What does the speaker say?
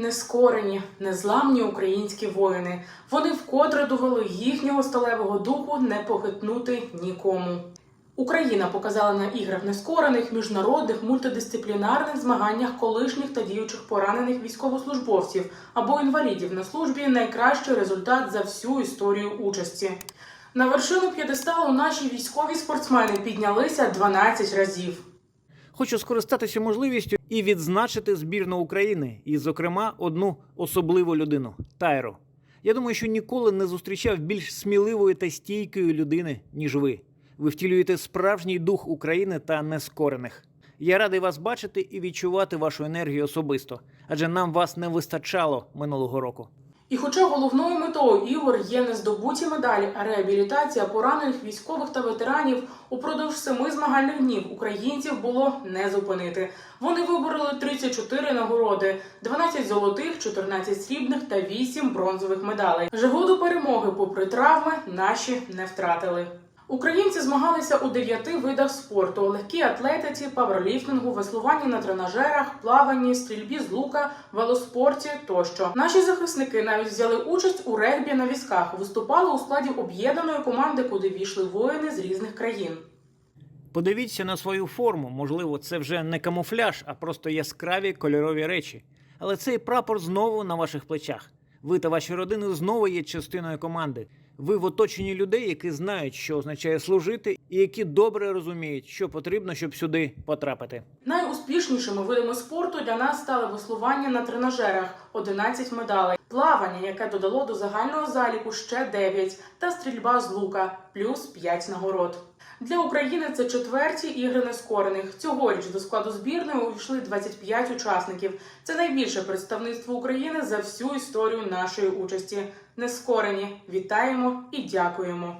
Нескорені, незламні українські воїни. Вони вкотре довели їхнього сталевого духу не похитнути нікому. Україна показала на іграх нескорених міжнародних мультидисциплінарних змаганнях колишніх та діючих поранених військовослужбовців або інвалідів на службі найкращий результат за всю історію участі. На вершину п'єдесталу наші військові спортсмени піднялися 12 разів. Хочу скористатися можливістю і відзначити збірну України, і, зокрема, одну особливу людину Тайру. Я думаю, що ніколи не зустрічав більш сміливої та стійкої людини, ніж ви. Ви втілюєте справжній дух України та нескорених. Я радий вас бачити і відчувати вашу енергію особисто, адже нам вас не вистачало минулого року. І хоча головною метою ігор є не здобуті медалі, а реабілітація поранених військових та ветеранів, упродовж семи змагальних днів українців було не зупинити. Вони вибороли 34 нагороди: 12 золотих, 14 срібних та 8 бронзових медалей. Жагоду перемоги, попри травми, наші не втратили. Українці змагалися у дев'яти видах спорту: легкій атлетиці, паверліфтингу, веслуванні на тренажерах, плаванні, стрільбі з лука, велоспорті тощо. Наші захисники навіть взяли участь у регбі на візках, виступали у складі об'єднаної команди, куди війшли воїни з різних країн. Подивіться на свою форму. Можливо, це вже не камуфляж, а просто яскраві кольорові речі. Але цей прапор знову на ваших плечах. Ви та ваші родини знову є частиною команди. Ви в оточенні людей, які знають, що означає служити, і які добре розуміють, що потрібно, щоб сюди потрапити. Найуспішнішими видами спорту для нас стали веслування на тренажерах 11 медалей, плавання, яке додало до загального заліку ще 9, та стрільба з лука плюс 5 нагород. Для України це четверті ігри нескорених. Цьогоріч до складу збірної увійшли 25 учасників. Це найбільше представництво України за всю історію нашої участі. Нескорені вітаємо і дякуємо.